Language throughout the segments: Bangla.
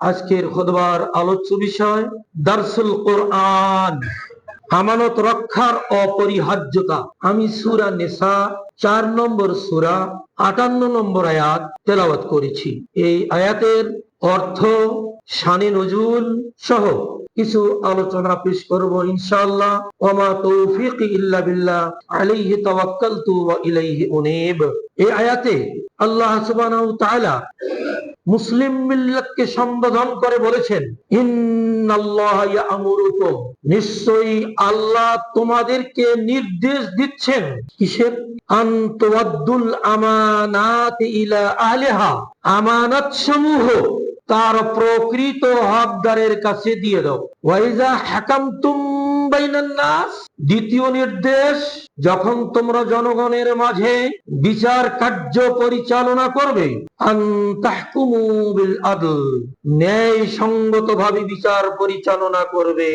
আজকের খোদবার আলোচ্য বিষয়, দারসুল কোরআন, আমানত রক্ষার অপরিহার্যতা। আমি সুরা নেশা চার নম্বর সুরা, আটান্ন নম্বর আয়াত তেলাওয়াত করেছি। এই আয়াতের অর্থ শানে নজুল সহ কিছু আলোচনা পেশ করব ইনশাআল্লাহ। ওমা তৌফিক ইল্লা বিল্লাহ, আলাইহি তাওয়াক্কালতু ওয়া ইলাইহি উনীব। এই আয়াতে আল্লাহ সুবহানাহু তাআলা মুসলিম মিল্লাতকে সম্বোধন করে বলেছেন নিশ্চয়ই আল্লাহ তোমাদেরকে নির্দেশ দিচ্ছেন কিসের? আন্তওয়াদ্দুল আমানাত ইলা আলিহা আমানাত সমূহ তার প্রকৃত হকদারের কাছে দিয়ে দাও। ওয়াইজা হাকামতুম দ্বিতীয় নির্দেশ, যখন তোমরা জনগণের মাঝে বিচার কার্য পরিচালনা করবে আদল ন্যায় সঙ্গত ভাবে বিচার পরিচালনা করবে।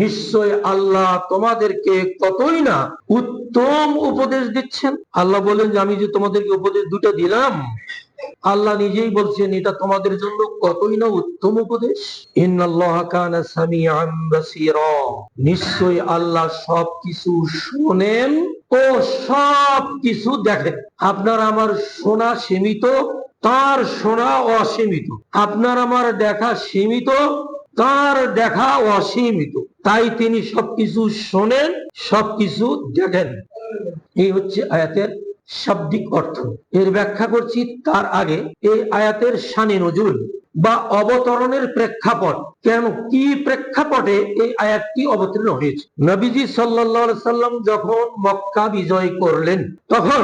নিশ্চয় আল্লাহ তোমাদেরকে কতই না উত্তম উপদেশ দিচ্ছেন। আল্লাহ বলেন যে, আমি যে তোমাদেরকে উপদেশ দুটো দিলাম আল্লাহ নিজেই বলছেন, এটা তোমাদের জন্য কতই না উত্তম উপদেশ। নিশ্চয় আল্লাহ সব কিছু শোনেন ও সব কিছু দেখেন। আপনার আমার শোনা সীমিত, তার শোনা অসীমিত। আপনার আমার দেখা সীমিত, তার দেখা অসীমিত। তাই তিনি সবকিছু শোনেন, সবকিছু দেখেন। এই হচ্ছে আয়াতের শাব্দিক অর্থ। এর ব্যাখ্যা করছি তার আগে এই আয়াতের শানি নজুল বা অবতরণের প্রেক্ষাপট। কেন? কি প্রেক্ষাপটে এই আয়াতটি অবতীর্ণ হয়েছে? নবীজি আলাইহি সাল্লাম যখন মক্কা বিজয় করলেন, তখন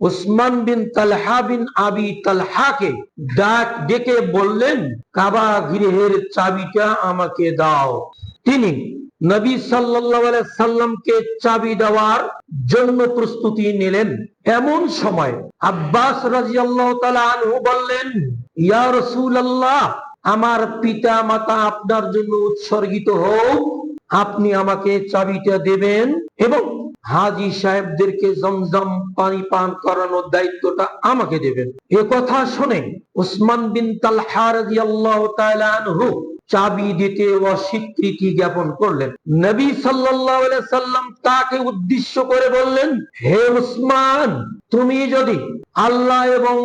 উসমান বিন তালহা বিন আবি তালহাকে ডাক ডেকে বললেন, কাবা গৃহের চাবিটা আমাকে দাও। তিনি নবী আলাইহি সাল্লামকে চাবি দেওয়ার জন্য প্রস্তুতি নিলেন। এমন সময় আব্বাস রাদিয়াল্লাহু তাআলা আনহু বললেন, ইয়া রাসূলুল্লাহ, আমার পিতা মাতা আপনার জন্য উৎসর্গিত হোক। আপনি আমাকে চাবিটা দেবেন এবং হাজি সাহেবদেরকে জমজম পানি পান করানোর দায়িত্বটা আমাকে দেবেন। এ কথা শুনে উসমান বিন তালহা রাদিয়াল্লাহু তাআলা আনহু চাবি দিতে অস্বীকৃতি জ্ঞাপন করলেন। নবী সাল্লাম তাকে উদ্দেশ্য করে বললেন, হে উসমান, তুমি যদি আল্লাহ এবং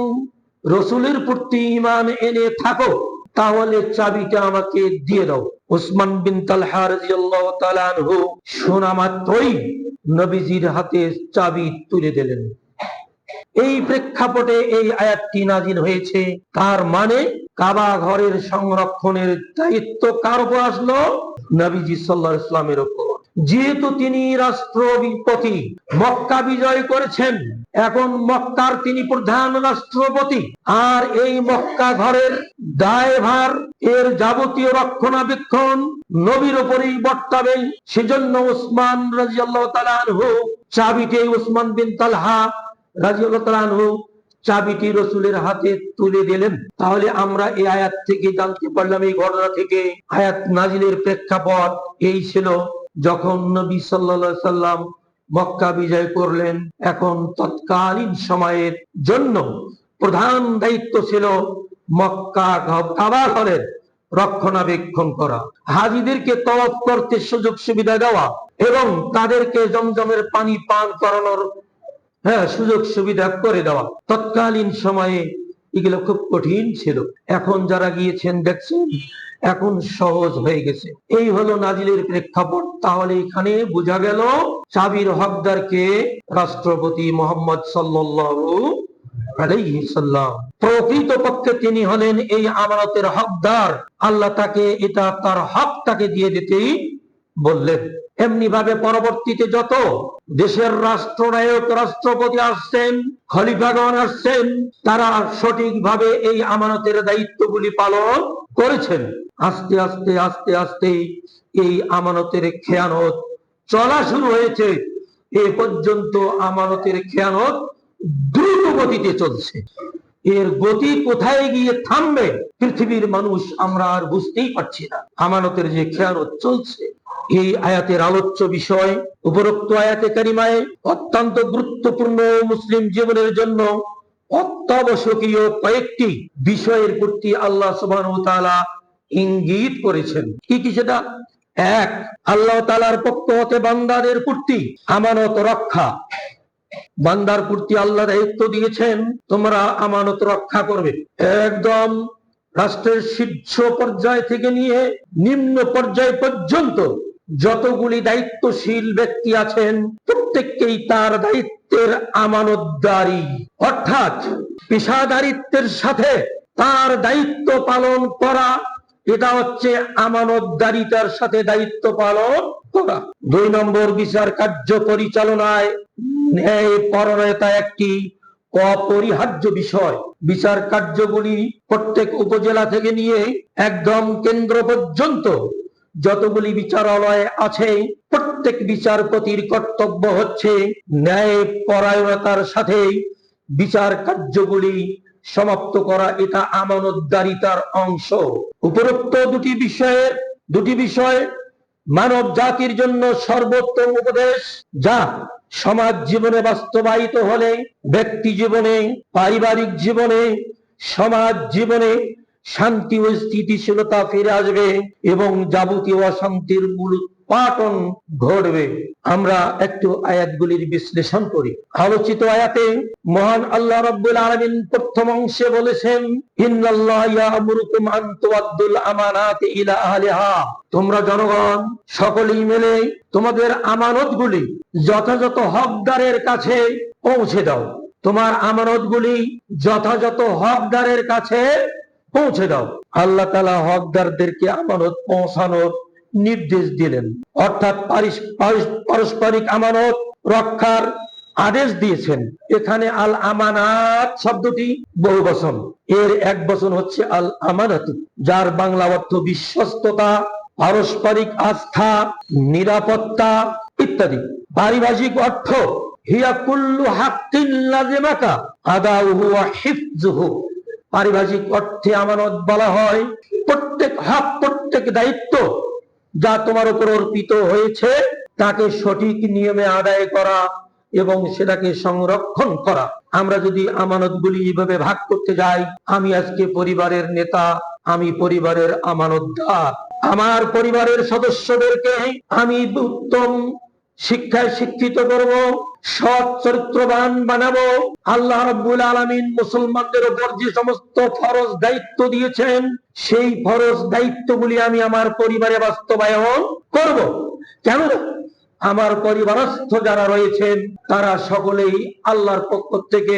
রসুলের প্রতি ঈমান এনে থাকো, তাহলে চাবিটা আমাকে দিয়ে দাও। উসমান বিন তালহা আনহু শোনা মাত্রই নবীজির হাতে চাবি তুলে দিলেন। এই প্রেক্ষাপটে এই আয়াতটি নাজিল হয়েছে, তার মানে কাবা ঘরের সংরক্ষণের দায়িত্ব কার উপর আসলো? নবীজি সাল্লাহ ইসলামের উপর। যেহেতু তিনি রাষ্ট্রপতি, মক্কা বিজয় করেছেন, এখন মক্কার তিনি প্রধান রাষ্ট্রপতি। আর এই মক্কা ঘরের দায়ভার, এর যাবতীয় রক্ষণাবেক্ষণ নবীর উপরেই বর্তাবে। সেজন্য উসমান রাজিয়াল্লাহ তাআলা আনহু চাবিটি উসমান বিন তালহা রাজিয়াল্লাহ তাআলা আনহু চাবিটি রসুলের হাতে তুলে দিলেন। তাহলে আমরা এই আয়াত থেকে জানতে পারলাম, এই ঘটনা থেকে আয়াত নাজিলের প্রেক্ষাপট এই ছিল। যখন নবী সাল্লা সাল্লাম মক্কা বিজয় করলেন, এখন তৎকালীন সময়ের জন্য প্রধান দায়িত্ব ছিল মক্কা কাবা ঘরের রক্ষণাবেক্ষণ করা। হাজিদেরকে তলব করতে সুযোগ সুবিধা দেওয়া এবং তাদেরকে জমজমের পানি পান করানোর হ্যাঁ সুযোগ সুবিধা করে দেওয়া। তৎকালীন সময়ে এগুলো খুব কঠিন ছিল। এখন যারা গিয়েছেন, দেখছেন, এখন সহজ হয়ে গেছে। এই হলো নাজিলের প্রেক্ষাপট। তাহলে এখানে বোঝা গেল চাবির হকদারকে রাষ্ট্রপতি মোহাম্মদ সাল্লাম। প্রকৃত পক্ষে তিনি হলেন এই আমানতের হকদার। আল্লাহ তাকে এটা, তার হক তাকে দিয়ে দিতেই বললেন। এমনি ভাবে পরবর্তীতে যত দেশের রাষ্ট্রনায়ক, রাষ্ট্রপতি আসছেন, খলিফাগণ আসছেন, তারা সঠিকভাবে এই আমানতের দায়িত্বগুলি পালন করেছেন। আস্তে আস্তে আস্তে আস্তে এই আমানতের খেয়ানত চলা শুরু হয়েছে। এ পর্যন্ত আমানতের খেয়ানত দ্রুত গতিতে চলছে। এর গতি কোথায় গিয়ে থামবে, পৃথিবীর মানুষ আমরা আর বুঝতেই পারছি না। আমানতের যে খেয়ানত চলছে এই আয়াতের আলোচ্য বিষয়, উপরোক্ত আয়াতে কারিমায় অত্যন্ত গুরুত্বপূর্ণ মুসলিম জীবনের জন্য অত্যাবশ্যকীয় কয়েকটি বিষয়ের প্রতি আল্লাহ তাআলা ইঙ্গিত করেছেন। কি কি সেটা? এক, আল্লাহ তাআলার পক্ষ হতে বান্দাদের প্রতি আমানত রক্ষা। বান্দার প্রতি আল্লাহ দায়িত্ব দিয়েছেন, তোমরা আমানত রক্ষা করবে। একদম রাষ্ট্রের শীর্ষ পর্যায় থেকে নিয়ে নিম্ন পর্যায় পর্যন্ত যতগুলি দায়িত্বশীল ব্যক্তি আছেন, প্রত্যেককেই তার দায়িত্বের আমানতদারি। অর্থাৎ পেশাদারিত্বের সাথে তার দায়িত্ব পালন করা, এটা হচ্ছে আমানতদারিতার সাথে দায়িত্ব পালন করা। দুই নম্বর বিচার কার্য পরিচালনায় ন্যায় পরণতা একটি অপরিহার্য বিষয়। বিচার কার্যগুলি প্রত্যেক উপজেলা থেকে নিয়ে একদম কেন্দ্র পর্যন্ত যতগুলি বিচারালয় আছে, প্রত্যেক বিচারপতির কর্তব্য হচ্ছে ন্যায় পরায়ণতার সাথে বিচার কার্যগুলি সমাপ্ত করা, এটা আমানতদারিতার অংশ। উপরোক্ত দুটি বিষয়ের, দুটি বিষয়, মানব জাতির জন্য সর্বোত্তম উপদেশ, যা সমাজ জীবনে বাস্তবায়িত হলে, ব্যক্তি জীবনে, পারিবারিক জীবনে, সমাজ জীবনে শান্তি ও স্থিতিশীলতা ফিরে আসবে এবং যাবতীয় অশান্তির মূল পাটন ঘটবে। আমরা একটু আয়াতগুলির বিশ্লেষণ করি। আলোচিত আয়াতে মহান আল্লাহ রাব্বুল আলামিন প্রথম অংশে বলেছেন তোমরা জনগণ, সকলেই মিলে তোমাদের আমানতগুলি যথাযথ হকদারের কাছে পৌঁছে দাও। তোমার আমানতগুলি যথাযথ হকদারের কাছে পৌঁছে দাও। আল্লাহ তালা হকদারদেরকে আমানত পৌঁছানোর নির্দেশ দিলেন। অর্থাৎ পারিস- পারিস- পারস্পরিক আমানত রক্ষার আদেশ দিয়েছেন। এখানে আল আমানাত শব্দটি বহু বচন। এর এক বচন হচ্ছে আল আমানাত যার বাংলা অর্থ বিশ্বস্ততা, পারস্পরিক আস্থা, নিরাপত্তা ইত্যাদি। পারিভাষিক অর্থ, হিয়া কুল্লু হাক্কিন লাজিমাকা, আদাউহু ওয়া হিফজুহু পারিভাষিক অর্থে আমানত বলা হয়। প্রত্যেক হক প্রত্যেক দায়িত্ব যা তোমার উপর অর্পিত হয়েছে, তাকে সঠিক নিয়মে আদায় করা এবং সেটাকে সংরক্ষণ করা। আমরা যদি আমানতগুলি এইভাবে ভাগ করতে যাই, আমি আজকে পরিবারের নেতা, আমি পরিবারের আমানতদার। আমার পরিবারের সদস্যদেরকে আমি উত্তম শিক্ষায় শিক্ষিত করব, সৎ চরিত্রবান বানাবো। আল্লাহ রব্বুল আলামিন মুসলমানদের উপর যে সমস্ত ফরজ দায়িত্ব দিয়েছেন, সেই ফরজ দায়িত্বগুলি আমি আমার পরিবারে বাস্তবায়ন করব। কেন আমার পরিবারস্থ যারা রয়েছেন, তারা সকলেই আল্লাহর পক্ষ থেকে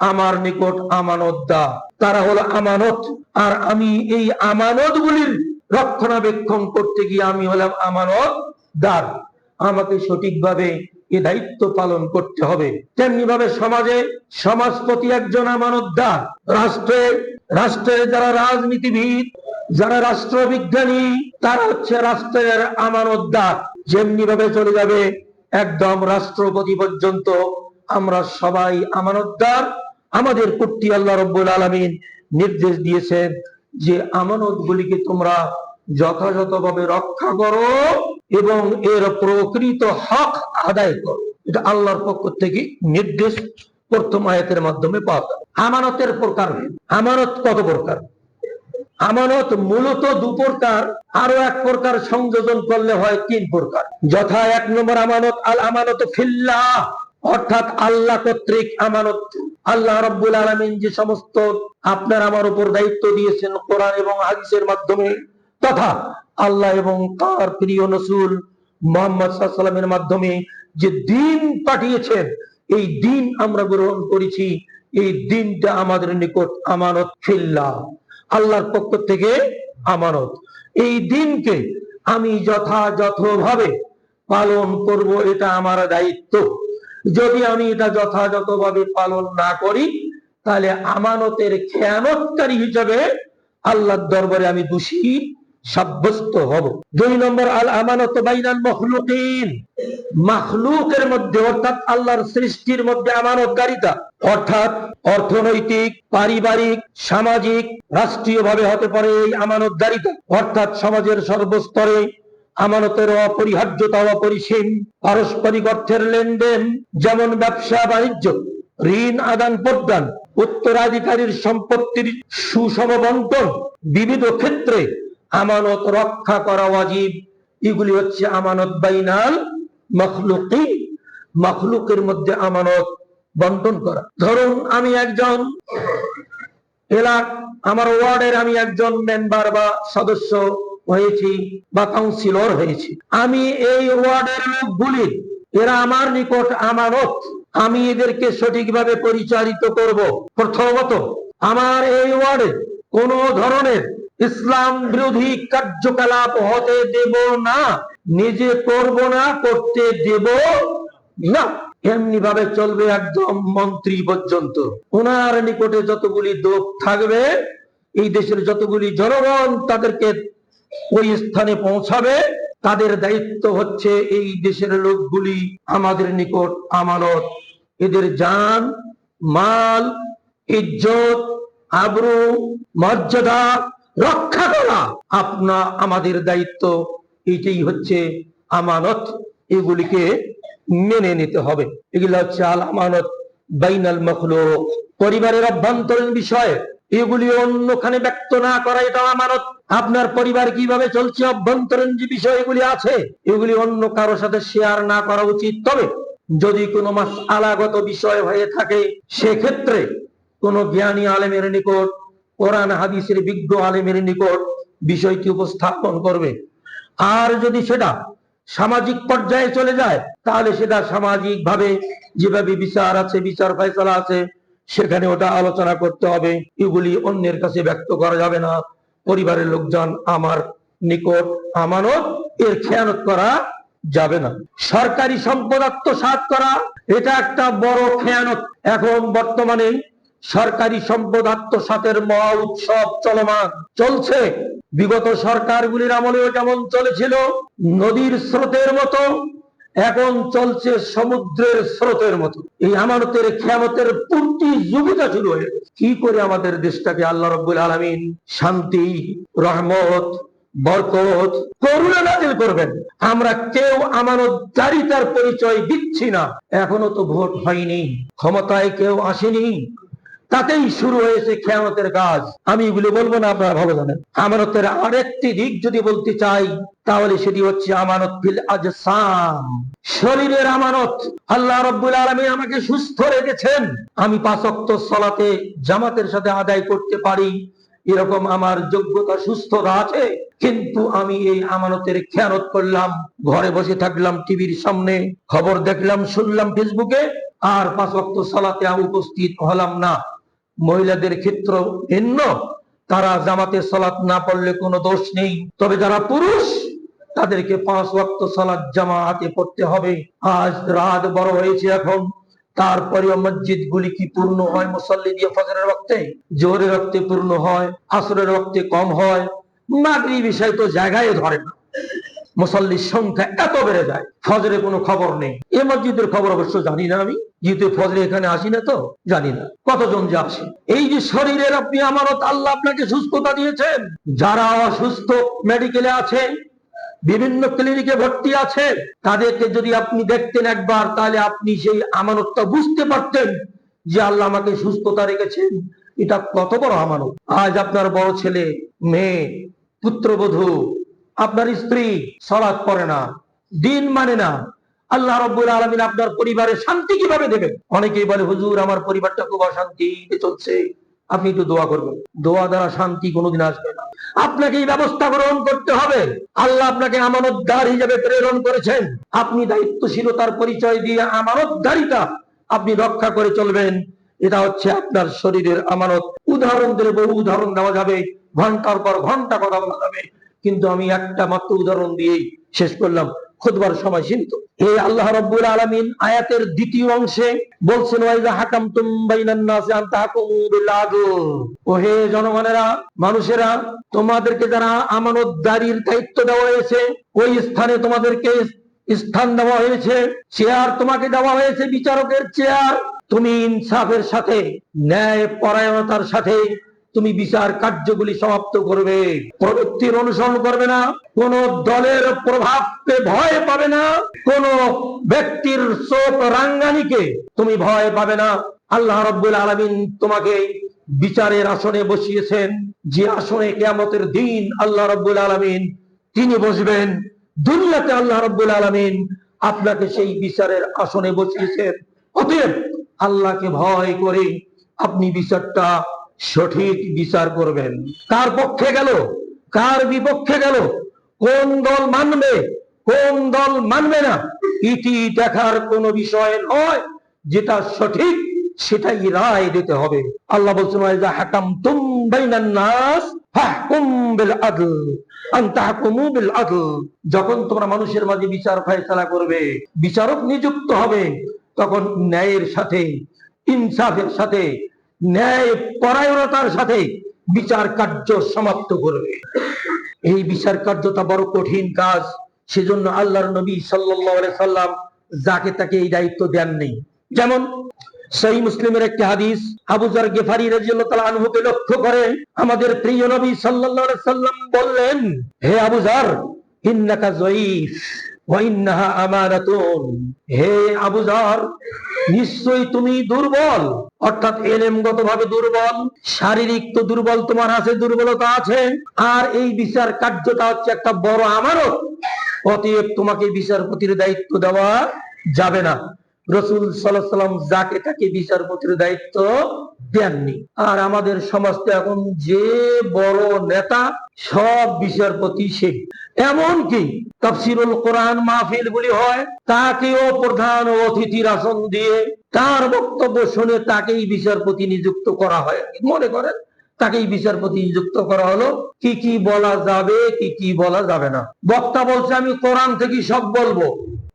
আমার নিকট আমানত দা তারা হলো আমানত, আর আমি এই আমানত গুলির রক্ষণাবেক্ষণ করতে গিয়ে আমি হলাম আমানত দার আমাকে সঠিকভাবে এ দায়িত্ব পালন করতে হবে। তেমনি ভাবে সমাজে সমাজপতি একজন আমানতদার। রাষ্ট্রে রাষ্ট্রের যারা রাজনীতিবিদ, যারা রাষ্ট্রবিজ্ঞানী, তারা হচ্ছে রাষ্ট্রের আমানতদার। যেমনি ভাবে চলে যাবে একদম রাষ্ট্রপতি পর্যন্ত আমরা সবাই আমানতদার। আমাদের কুট্টি আল্লাহ রব্বুল আলমিন নির্দেশ দিয়েছেন যে আমানত গুলিকে তোমরা যথাযথভাবে রক্ষা করো এবং এর প্রকৃত হক আদায় করো। এটা আল্লাহর পক্ষ থেকে নির্দেশ প্রথম আয়াতের মাধ্যমে পাওয়া আমানতের প্রকার আমানত কত প্রকার? আমানত মূলত দু প্রকার আরও এক প্রকার সংযোজন করলে হয় তিন প্রকার। যথা এক নম্বর আমানত, আল আমানত ফিল্লাহ, অর্থাৎ আল্লাহ কর্তৃক আমানত। আল্লাহ রব্বুল আলমিন যে সমস্ত আপনার আমার উপর দায়িত্ব দিয়েছেন কোরআন এবং হাদিসের মাধ্যমে তথা আল্লাহ এবং তার প্রিয় নসুল মোহাম্মদ সাল্লামের মাধ্যমে যে দিন পাঠিয়েছেন, এই দিন আমরা গ্রহণ করেছি। এই দিনটা আমাদের নিকট আমানত ফিল্লা আল্লাহর পক্ষ থেকে আমানত। এই দিনকে আমি যথাযথভাবে পালন করব, এটা আমার দায়িত্ব। যদি আমি এটা যথাযথভাবে পালন না করি, তাহলে আমানতের খেয়ানতকারী হিসাবে আল্লাহর দরবারে আমি দোষী সাব্যস্ত হব। দুই নম্বর আল আমানত বাইনাল মখলুকিন। মাখলুকের মধ্যে, অর্থাৎ আল্লাহর সৃষ্টির মধ্যে আমানতকারিতা। অর্থাৎ অর্থনৈতিক, পারিবারিক, সামাজিক, রাষ্ট্রীয়ভাবে হতে পারে এই আমানতদারিতা। অর্থাৎ সমাজের সর্বস্তরে আমানতের অপরিহার্যতা, অপরিসীম পারস্পরিক অর্থের লেনদেন, যেমন ব্যবসা, বাণিজ্য, ঋণ, আদান প্রদান, উত্তরাধিকারীর সম্পত্তির সুষম বন্টন বিবিধ ক্ষেত্রে আমানত রক্ষা করা ওয়াজিব। এগুলি হচ্ছে আমানত বাইনাল মখলুকি। মখলুকের মধ্যে আমানত বন্টন করা। ধরুন আমি একজন এলাক আমার ওয়ার্ডের আমি একজন মেম্বার বা সদস্য হয়েছি বা কাউন্সিলর হয়েছি। আমি এই ওয়ার্ডের লোকগুলি এরা আমার নিকট আমানত, আমি এদেরকে সঠিকভাবে পরিচালিত করব। প্রথমত, আমার এই ওয়ার্ডে কোন ধরনের ইসলাম বিরোধী কার্যকলাপ হতে দেব না, নিজে করব না, করতে দেব না। এমনি ভাবে চলবে একদম মন্ত্রী পর্যন্ত। ওনার নিকটে যতগুলি দোষ থাকবে, এই দেশের যতগুলি জনগণ তাদেরকে ওই স্থানে পৌঁছাবে, তাদের দায়িত্ব হচ্ছে এই দেশের লোকগুলি আমাদের নিকট আমানত। এদের যান মাল, ইজ্জত, আবরু, মর্যাদা রক্ষা করা। আপনা আমাদের দায়িত্ব। এটাই হচ্ছে আমানত। এগুলিকে মেনে নিতে হবে। এগুলো হচ্ছে আল আমানত বাইনাল মখলুক। পরিবারের অভ্যন্তরীণ বিষয়। এগুলি অন্যখানে ব্যক্ত না করা এটা আমানত। আপনার পরিবার কীভাবে চলছে? অভ্যন্তরীণ যে বিষয় এগুলি আছে, এগুলি অন্য কারও সাথে শেয়ার না করা উচিত। তবে যদি কোনো মাস আলাগত বিষয় হয়ে থাকে, সেক্ষেত্রে কোনো জ্ঞানী আলেমের নিকট কোরআন হাদিসের বিজ্ঞ আলেমের নিকট বিষয়টি উপস্থাপন করবে। আর যদি সেটা সামাজিক পর্যায়ে চলে যায়, তাহলে সেটা সামাজিক ভাবে যেভাবে বিচার আছে, বিচার ফয়সলা আছে, সেখানে ওটা আলোচনা করতে হবে। এগুলি অন্যের কাছে ব্যক্ত করা যাবে না। পরিবারের লোকজন আমার নিকট আমানত, এর খেয়ানত করা যাবে না। সরকারি সম্পদ আত্মসাৎ করা, এটা একটা বড় খেয়ানত। এখন বর্তমানে সরকারি সম্পদ আত্মসাতের মহা উৎসব চলমান। চলছে। বিগত সরকারগুলির আমলেও যেমন চলেছিল, নদীর স্রোতের মতো, এখন চলছে সমুদ্রের স্রোতের মতো। এই আমানতের খেয়ামতের পূর্তি যুগটা শুরু হয়ে কি করে আমাদের দেশটাকে আল্লাহ রব্বুল আলমিন শান্তি, রহমত, বরকত, করুণা নাজিল করবেন? আমরা কেউ আমানতদারিতার পরিচয় দিচ্ছি না। এখনও তো ভোট হয়নি। ক্ষমতায় কেউ আসেনি। তাতেই শুরু হয়েছে খেয়ামতের কাজ। আমি এগুলো বলব না, আপনারা ভালো জানেন। আমানতের আরেকটি দিক যদি বলতে চাই, তাহলে সেটি হচ্ছে আমানত ফিল আজসাম। শরীরের আমানত। আল্লাহ রব্বুল আলমী আমাকে সুস্থ রেখেছেন। আমি পাঁচক্ত সলাতে জামাতের সাথে আদায় করতে পারি। এরকম আমার যোগ্যতা সুস্থতা আছে। কিন্তু আমি এই আমানতের খেয়ানত করলাম, ঘরে বসে থাকলাম টিভির সামনে, খবর দেখলাম, শুনলাম ফেসবুকে, আর পাঁচ ওয়াক্ত সালাতে উপস্থিত হলাম না। মহিলাদের ক্ষেত্র ভিন্ন। তারা জামাতে সালাত না পড়লে কোনো দোষ নেই। তবে যারা পুরুষ, তাদেরকে পাঁচ ওয়াক্ত সালাত জামাতে পড়তে হবে। আজ রাত বড় হয়েছে এখন। তারপরে মসজিদ গুলি কি পূর্ণ হয় মুসল্লি দিয়ে ফজরের রক্তে জোরের রক্তে পূর্ণ হয়, আসরের রক্তে কম হয়? মাগরি বিষয় তো জায়গায় ধরে না। মুসল্লির সংখ্যা এত বেড়ে যায়, ফজরে কোনো খবর নেই। এ মসজিদের খবর অবশ্য জানি না আমি, যেহেতু ফজরে এখানে আসি না তো, জানি না। কতজন যে আসে? এই যে শরীরের আপনি আমানত, আল্লাহ আপনাকে সুস্থতা দিয়েছেন। যারা অসুস্থ মেডিকেলে আছে, বিভিন্ন ক্লিনিকে ভর্তি আছে, তাদেরকে যদি আপনি দেখতেন একবার, তাহলে আপনি সেই আমানতটা বুঝতে পারতেন যে আল্লাহ আমাকে সুস্থতা রেখেছেন। এটা কত বড় আমানত। আজ আপনার বড় ছেলে, মেয়ে, পুত্রবধূ আপনার স্ত্রী সলাৎ পড়ে না, দিন মানে না। আল্লাহ রব্বুল আলমিন আপনার পরিবারে শান্তি কীভাবে দেবেন? অনেকেই বলে, হুজুর, আমার পরিবারটা খুব অশান্তিতে চলছে। আপনি একটু দোয়া করবেন। দোয়া দ্বারা শান্তি কোনোদিন আসবে না। আপনাকে এই ব্যবস্থা গ্রহণ করতে হবে। আল্লাহ আপনাকে আমানতদার হিসেবে প্রেরণ করেছেন। আপনি দায়িত্বশীলতার পরিচয় দিয়ে আমানতদারিতা আপনি রক্ষা করে চলবেন। এটা হচ্ছে আপনার শরীরের আমানত। উদাহরণ দিলে বহু উদাহরণ দেওয়া যাবে। ঘণ্টার পর ঘণ্টা কথা বলা যাবে। কিন্তু আমি একটা মাত্র উদাহরণ দিয়েই শেষ করলাম। খুদবার সময় সীমিত এই আল্লাহ রব্বুল আলামিন, আয়াতের দ্বিতীয় অংশে বলছেন ওয়াইজা হাকামতুম বাইনান নাসি আন তাহকুমু বিল আদল ও হে জনগণেরা, মানুষেরা, তোমাদেরকে যারা আমানতদারির দায়িত্ব দেওয়া হয়েছে, ওই স্থানে তোমাদেরকে স্থান দেওয়া হয়েছে, চেয়ার তোমাকে দেওয়া হয়েছে বিচারকের চেয়ার। তুমি ইনসাফের সাথে ন্যায় পরায়ণতার সাথে তুমি বিচার কার্যগুলি সমাপ্ত করবে। প্রবৃত্তির অনুসরণ করবে না। কোন দলের প্রভাবকে ভয় পাবে না। কোন ব্যক্তির চোখ রাঙ্গানিকে তুমি ভয় পাবে না। আল্লাহ রব্বুল আলমিন তোমাকে বিচারের আসনে বসিয়েছেন। যে আসনে কেয়ামতের দিন আল্লাহ রব্বুল আলমিন তিনি বসবেন। দুনিয়াতে আল্লাহ রব্বুল আলমিন আপনাকে সেই বিচারের আসনে বসিয়েছেন। অতএব আল্লাহকে ভয় করে আপনি বিচারটা সঠিক বিচার করবেন। কার পক্ষে গেল? কার বিপক্ষে গেল? কোন দল মানবে? কোন দল মানবে না? ইতি দেখার কোনো বিষয় নয়। যেটা সঠিক, সেটাই রায় দিতে হবে। আল্লাহ বলছেন ওয়াইজা হাকামতুম বাইনান নাস ফাহকুম বিল আদল বিল আদল। যখন তোমরা মানুষের মাঝে বিচার ফয়সালা করবে, বিচারক নিযুক্ত হবে, তখন ন্যায়ের সাথে, ইনসাফের সাথে ন্যায় পরায়ণতার সাথে বিচার কার্য সমাপ্ত করবে। এই বিচার কার্যটা বড় কঠিন কাজ। সেজন্য আল্লাহর নবী সাল্লাল্লাহু সাল্লাম যাকে তাকে এই দায়িত্ব দেন নেই। যেমন সহি মুসলিমের একটি হাদিস, আবু জার গেফারি তাআলা আনহুকে লক্ষ্য করে আমাদের প্রিয় নবী আলাইহি সাল্লাম বললেন, হে আবু জার ইন্নাকা আমানাতুন হে আবু জার নিশ্চয়ই তুমি দুর্বল। অর্থাৎ এলেমগত ভাবে দুর্বল, শারীরিক তো দুর্বল, তোমার আছে দুর্বলতা আছে। আর এই বিচার কার্যটা হচ্ছে একটা বড় আমারও অতএব তোমাকে বিচারপতির দায়িত্ব দেওয়া যাবে না। রসুল সাল্লাম যাকে তাকে বিচারপতির দায়িত্ব দেননি। আর আমাদের এখন যে বড় নেতা, সব বিচারপতি সে। এমনকি তাফসিরুল কোরআন মাহফিল হয়, তাকেও প্রধান অতিথির আসন দিয়ে তার বক্তব্য শুনে তাকেই বিচারপতি নিযুক্ত করা হয়। মনে করেন, তাকেই বিচারপতি নিযুক্ত করা হলো। কি কি বলা যাবে, কি কি বলা যাবে না। বক্তা বলছে, আমি কোরআন থেকে সব বলব।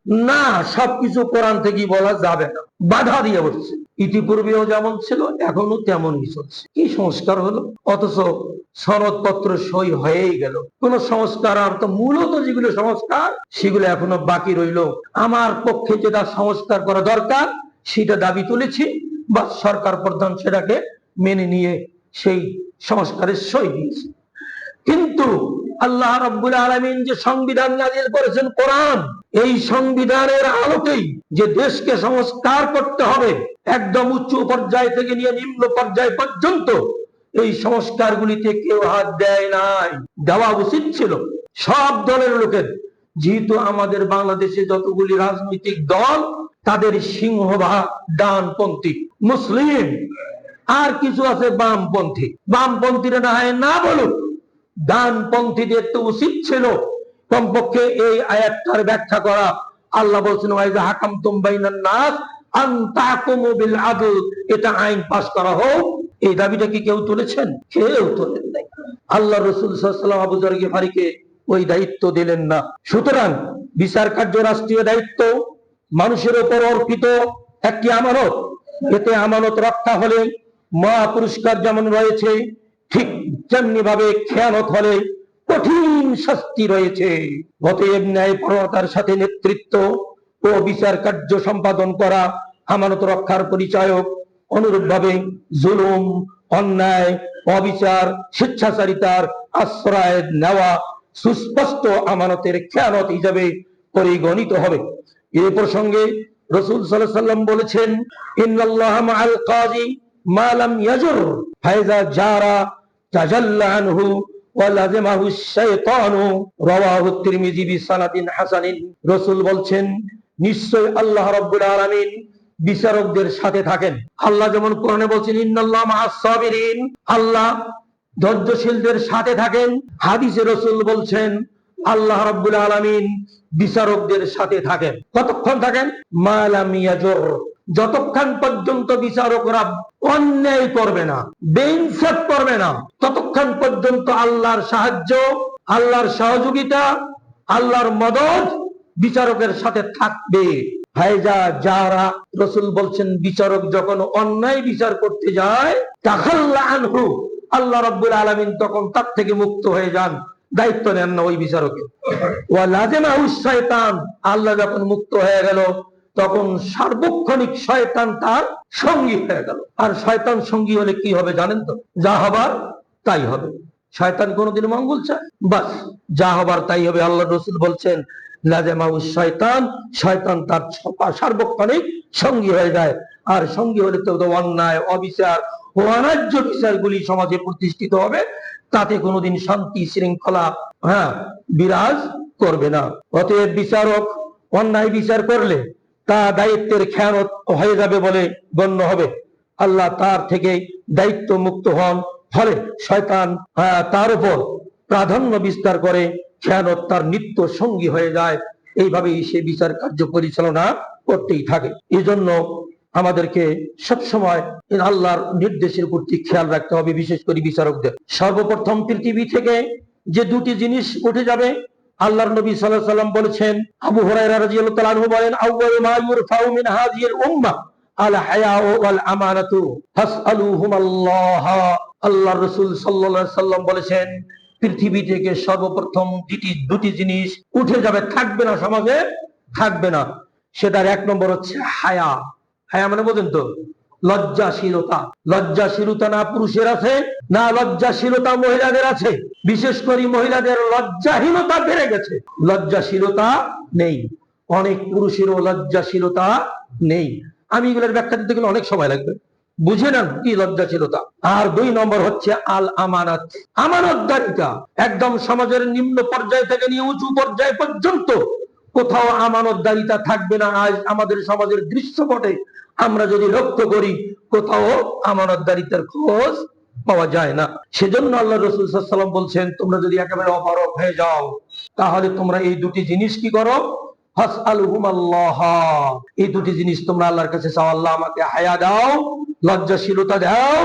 না, সবকিছু কোরআন থেকে বলা যাবে না। বাধা দিয়ে বসছে ইতিপূর্বেও যেমন ছিল এখনও তেমনই চলছে। কি সংস্কার হলো? অথচ সনদপত্র সই হয়েই গেল। কোন সংস্কার আর তো মূলত যেগুলো সংস্কার, সেগুলো এখনও বাকি রইল। আমার পক্ষে যেটা সংস্কার করা দরকার, সেটা দাবি তুলেছি, বা সরকার প্রধান সেটাকে মেনে নিয়ে সেই সংস্কারের সই দিয়েছে। কিন্তু আল্লাহ রব্বুল আলমিন যে সংবিধান নাজিল করেছেন কোরআন, এই সংবিধানের আলোকেই যে দেশকে সংস্কার করতে হবে, একদম উচ্চ পর্যায় থেকে নিয়ে নিম্ন পর্যায় পর্যন্ত এই সংস্কারগুলিতে কেউ হাত দেয় নাই। দেওয়া উচিত ছিল। সব দলের লোকের, যেহেতু আমাদের বাংলাদেশে যতগুলি রাজনৈতিক দল, তাদের সিংহভাগ ডানপন্থী, মুসলিম, আর কিছু আছে বামপন্থী। বামপন্থীরা না হয় না বলুক ডানপন্থীদের তো উচিত ছিল কমপক্ষে এই আয়াতটার ব্যাখ্যা করা। আল্লাহ বলছেন, ওয়াইজা হাকাম তুমবাইনান নাস আন বিল আদল। এটা আইন পাস করা হোক, এই দাবিটা কি কেউ তুলেছেন? কেউ তোলেন নাই। আল্লাহ রসুল সাল্লাল্লাহু আবু জর গিফারিকে ওই দায়িত্ব দিলেন না। সুতরাং বিচার কার্য রাষ্ট্রীয় দায়িত্ব, মানুষের উপর অর্পিত একটি আমানত। এতে আমানত রক্ষা হলে মহা পুরস্কার যেমন রয়েছে ঠিক তেমনি ভাবে খেয়ানত হলে কঠিন শাস্তি রয়েছে। অতএব ন্যায় পরতার সাথে নেতৃত্ব ও বিচার কার্য সম্পাদন করা আমানত রক্ষার পরিচায়ক অনুরূপ ভাবে জুলুম, অন্যায়, অবিচার, স্বেচ্ছাচারিতার আশ্রয় নেওয়া সুস্পষ্ট আমানতের খেয়ানত হিসাবে পরিগণিত হবে। এ প্রসঙ্গে রসুল সাল্লাম বলেছেন, ইন্নাল্লাহ মাআল কাজী মা লাম ইয়াজুর। ফাইজা জারা বলছেন, নিশ্চয় আল্লাহ রাব্বুল আলামিন বিচারকদের সাথে থাকেন। আল্লাহ যেমন কোরআনে বলছেন, ইন্নাল্লাহ মাআস সাবিরিন। আল্লাহ ধৈর্যশীলদের সাথে থাকেন। হাদিসে রসুল বলছেন, আল্লাহ রাব্বুল আলামিন বিচারকদের সাথে থাকেন। কতক্ষণ থাকেন? মালাম ইয়াজুর। যতক্ষণ পর্যন্ত বিচারকরা অন্যায় করবে না, বেইনসাফ করবে না, ততক্ষণ পর্যন্ত আল্লাহর সাহায্য, আল্লাহর সহযোগিতা, আল্লাহর মদত বিচারকের সাথে থাকবে। ভাইজা যারা রসুল বলছেন, বিচারক যখন অন্যায় বিচার করতে যায়, তাখাল্লা আনহু, আল্লাহ রব্বুল আলমিন তখন তার থেকে মুক্ত হয়ে যান, দায়িত্ব নেন না ওই বিচারকের ওয়া লাজেমাহু শয়তান আল্লাহ যখন মুক্ত হয়ে গেল তখন সার্বক্ষণিক শয়তান তার সঙ্গী হয়ে গেল। আর শয়তান সঙ্গী হলে কি হবে জানেন তো? যা হবার তাই হবে। শয়তান কোনোদিন মঙ্গল চায়। বাস, যা হবার তাই হবে আল্লাহ রসুল বলছেন, লাজেমাউ শয়তান শয়তান তার সার্বক্ষণিক সঙ্গী হয়ে যায়। আর সঙ্গে হলে তো অন্যায়, অবিচার ও অনার্য বিচারগুলি সমাজে প্রতিষ্ঠিত হবে। তাতে কোনোদিন শান্তি, শৃঙ্খলা হ্যাঁ বিরাজ করবে না। অতএব বিচারক, অন্যায় বিচার করলে তা দায়িত্বের খেয়ানত হয়ে যাবে বলে গণ্য হবে। আল্লাহ তার থেকে দায়িত্ব মুক্ত হন। ফলে শয়তান তার উপর প্রাধান্য বিস্তার করে খেয়ানত তার নিত্য সঙ্গী হয়ে যায়। এইভাবেই সে বিচার কার্য পরিচালনা করতেই থাকে। এই জন্য আমাদেরকে সবসময় আল্লাহর নির্দেশের প্রতি খেয়াল রাখতে হবে, বিশেষ করে বিচারকদের। সর্বপ্রথম পৃথিবী থেকে যে দুটি জিনিস উঠে যাবে আল্লাহর নবী আলাইহি সাল্লাম বলেছেন, আবু তাআলা আনহু বলেন, আউয়ালু মা ইউরফাউ মিন উম্মাহ হায়াউ ওয়াল আমানাতু আল্লাহর রাসূল সাল্লাল্লাহু সাল্লাম বলেছেন, পৃথিবী থেকে সর্বপ্রথম দুটি দুটি জিনিস উঠে যাবে, থাকবে না সমাজে, থাকবে না। সেটার এক নম্বর হচ্ছে হায়া। হায়া মানে বোঝেন তো? লজ্জাশীলতা। লজ্জাশীলতা না পুরুষের আছে, না লজ্জাশীলতা মহিলাদের আছে। বিশেষ করে মহিলাদের লজ্জাহীনতা বেড়ে গেছে। লজ্জাশীলতা নেই। অনেক পুরুষেরও লজ্জাশীলতা নেই। আমি এগুলোর ব্যাখ্যা দিতে গেলে অনেক সময় লাগবে। বুঝে নেন কি লজ্জাশীলতা। আর দুই নম্বর হচ্ছে আল আমানত আমানতদারিতা একদম সমাজের নিম্ন পর্যায় থেকে নিয়ে উঁচু পর্যায় পর্যন্ত কোথাও আমানতদারিতা থাকবে না। আজ আমাদের সমাজের দৃশ্যপটে আমরা যদি লক্ষ্য করি, কোথাও আমানতদারিতার খোঁজ পাওয়া যায় না। সেজন্য আল্লাহ রসুল সাল্লাম বলছেন, তোমরা যদি একেবারে অপারক হয়ে যাও, তাহলে তোমরা এই দুটি জিনিস কি করো? এই দুটি জিনিস তোমরা আল্লাহর কাছে চাও, আল্লাহ আমাকে হায়া দাও, লজ্জাশীলতা দাও,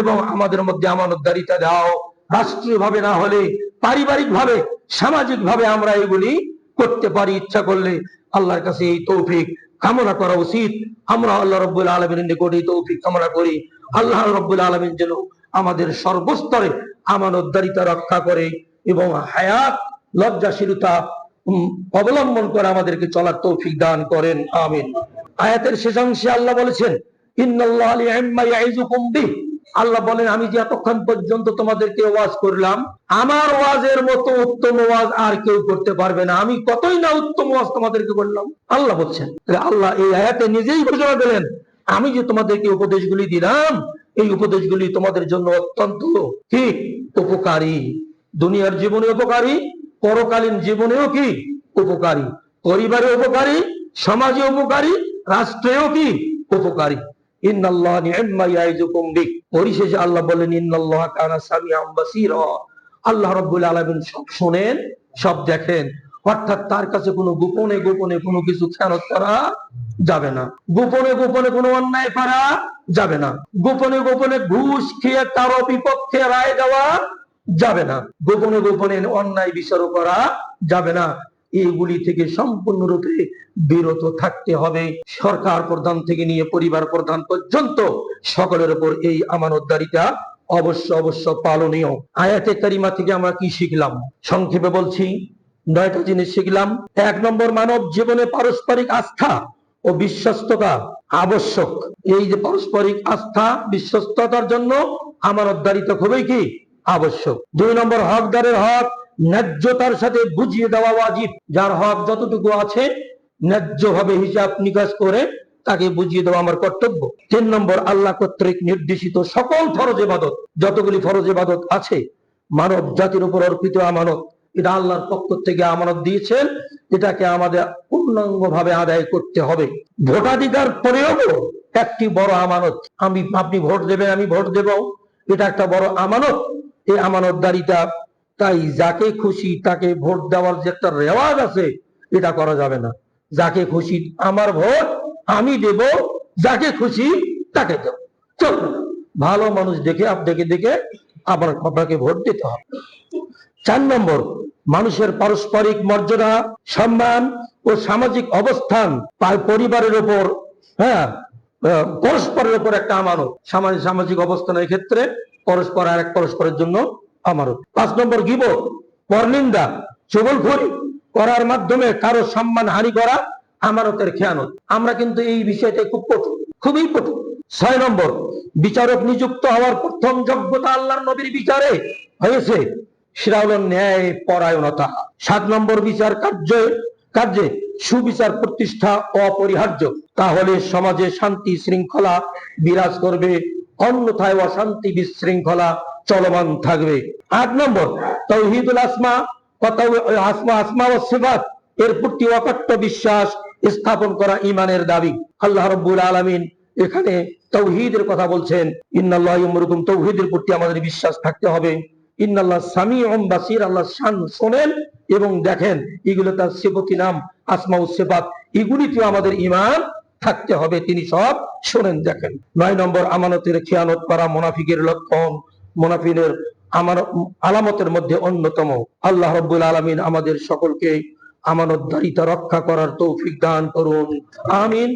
এবং আমাদের মধ্যে আমানতদারিতা দাও। রাষ্ট্রীয় ভাবে না হলে পারিবারিক ভাবে সামাজিক ভাবে আমরা এগুলি করতে পারি, ইচ্ছা করলে আল্লাহর কাছে এই তৌফিক কামনা করা উচিত। আমরা আল্লাহ রব্বুল আলমীর নিকট এই তৌফিক কামনা করি। আল্লাহ রব্বুল আলমিন যেন আমাদের সর্বস্তরে আমানতদারিতা রক্ষা করে এবং হায়াত, লজ্জাশীলতা অবলম্বন করে আমাদেরকে চলার তৌফিক দান করেন। আমিন। আয়াতের শেষাংশে আল্লাহ বলেছেন, ইন্নাল্লাহ ইয়াইযুকুম বিহ। আল্লাহ বলেন, আমি যে এতক্ষণ পর্যন্ত তোমাদেরকে ওয়াজ করলাম, আমার ওয়াজের মতো উত্তম ওয়াজ আর কেউ করতে পারবে না। আমি কতই না উত্তম ওয়াজ তোমাদেরকে করলাম? আল্লাহ বলছেন আল্লাহ এই আয়াতে নিজেই ঘোষণা দিলেন, আমি যে তোমাদেরকে উপদেশগুলি দিলাম, এই উপদেশগুলি তোমাদের জন্য অত্যন্ত কি উপকারী। দুনিয়ার জীবনে উপকারী, পরকালীন জীবনেও কি উপকারী? পরিবারে উপকারী, সমাজে উপকারী, রাষ্ট্রেও কি উপকারী? পরিশেষে আল্লাহ বলেন আল্লাহ রাব্বুল আলামিন সব শুনেন, সব দেখেন। অর্থাৎ তার কাছে কোনো গোপনে গোপনে কোনো কিছু খেয়ানত করা যাবে না। গোপনে গোপনে কোনো অন্যায় করা যাবে না। গোপনে গোপনে ঘুষ খেয়ে কারও বিপক্ষে রায় দেওয়া যাবে না। গোপনে গোপনে অন্যায় বিচারও করা যাবে না। এইগুলি থেকে সম্পূর্ণরূপে বিরত থাকতে হবে। সরকার প্রধান থেকে নিয়ে পরিবার প্রধান পর্যন্ত সকলের উপর এই আমানতদারিতা অবশ্য অবশ্য পালনীয়। আয়াতে কারিমা থেকে আমরা কি শিখলাম? সংক্ষেপে বলছি, নয়টা জিনিস শিখলাম। এক নম্বর, মানব জীবনে পারস্পরিক আস্থা ও বিশ্বস্ততা আবশ্যক। এই যে পারস্পরিক আস্থা, বিশ্বস্ততার জন্য আমানতদারিতা খুবই কি? আবশ্যক। দুই নম্বর, হকদারের হক ন্যায্যতার সাথে বুঝিয়ে দেওয়া ওয়াজিব। যার হক যতটুকু আছে ন্যায্য ভাবে হিসাব নিকাশ করে তাকে বুঝিয়ে দেওয়া আমার কর্তব্য। তিন নম্বর, আল্লাহ কর্তৃক নির্দেশিত সকল ফরজ ইবাদত। যতগুলি ফরজ ইবাদত আছে, মানব জাতির উপর অর্পিত আমানত, এটা আল্লাহর পক্ষ থেকে আমানত দিয়েছেন, এটাকে আমাদের পূর্ণাঙ্গ ভাবে আদায় করতে হবে। ভোটাধিকার প্রয়োগও একটি বড় আমানত। আমি, আপনি ভোট দেবেন, আমি ভোট দেব। এটা একটা বড় আমানত। এই আমানত আমানতদারিতা তাই যাকে খুশি তাকে ভোট দেওয়ার যে একটা রেওয়াজ আছে, এটা করা যাবে না। যাকে খুশি আমার ভোট, আমি দেব, যাকে খুশি তাকে দেব। চলবে না। ভালো মানুষ দেখে আপনাকে দেখে আবার আপনাকে ভোট দিতে হবে। চার নম্বর, মানুষের পারস্পরিক মর্যাদা, সম্মান ও সামাজিক অবস্থান পরিবারের উপর হ্যাঁ পরস্পরের উপর একটা আমানত। সামাজিক সামাজিক অবস্থানের ক্ষেত্রে পরস্পর আর এক পরস্পরের জন্য আমানত পাঁচ নম্বর গিব পরনিন্দা চুগলখড়ি করার মাধ্যমে কারও সম্মান হানি করা আমানতের খেয়ানত। আমরা কিন্তু এই বিষয়টা খুব কঠোর, খুবই কঠোর। ছয় নম্বর, বিচারক নিযুক্ত হওয়ার প্রথম যোগ্যতা আল্লাহর নবীর বিচারে হয়েছে সেটা হলো ন্যায় পরায়ণতা। সাত নম্বর বিচার কার্য, কার্যে সুবিচার প্রতিষ্ঠা অপরিহার্য। তাহলে সমাজে শান্তি শৃঙ্খলা বিরাজ করবে, অন্যথায় অশান্তি বিশৃঙ্খলা চলমান থাকবে। আট নম্বর, তৌহিদুল আসমা আসমা আসমা ও সিফাত, এর প্রতি অকট্ট বিশ্বাস স্থাপন করা ইমানের দাবি। আল্লাহ রব্বুল আলামিন এখানে তৌহিদের কথা বলছেন। ইন্নাল্লাহ তৌহিদের প্রতি আমাদের বিশ্বাস থাকতে হবে। ইন্নাল্লাহ সামি ওম বাসির, আল্লাহ শান শোনেন এবং দেখেন। এগুলো তার সেবতী নাম, আসমা ও সেবাত এগুলিতেও আমাদের ইমান থাকতে হবে। তিনি সব শোনেন, দেখেন। নয় নম্বর, আমানতের খেয়ানত করা মোনাফিকের লক্ষণ। মোনাফিনের আমার আলামতের মধ্যে অন্যতম। আল্লাহ রব্বুল আলমিন আমাদের সকলকে আমানত দারিতা রক্ষা করার তৌফিক দান করুন। আমিন।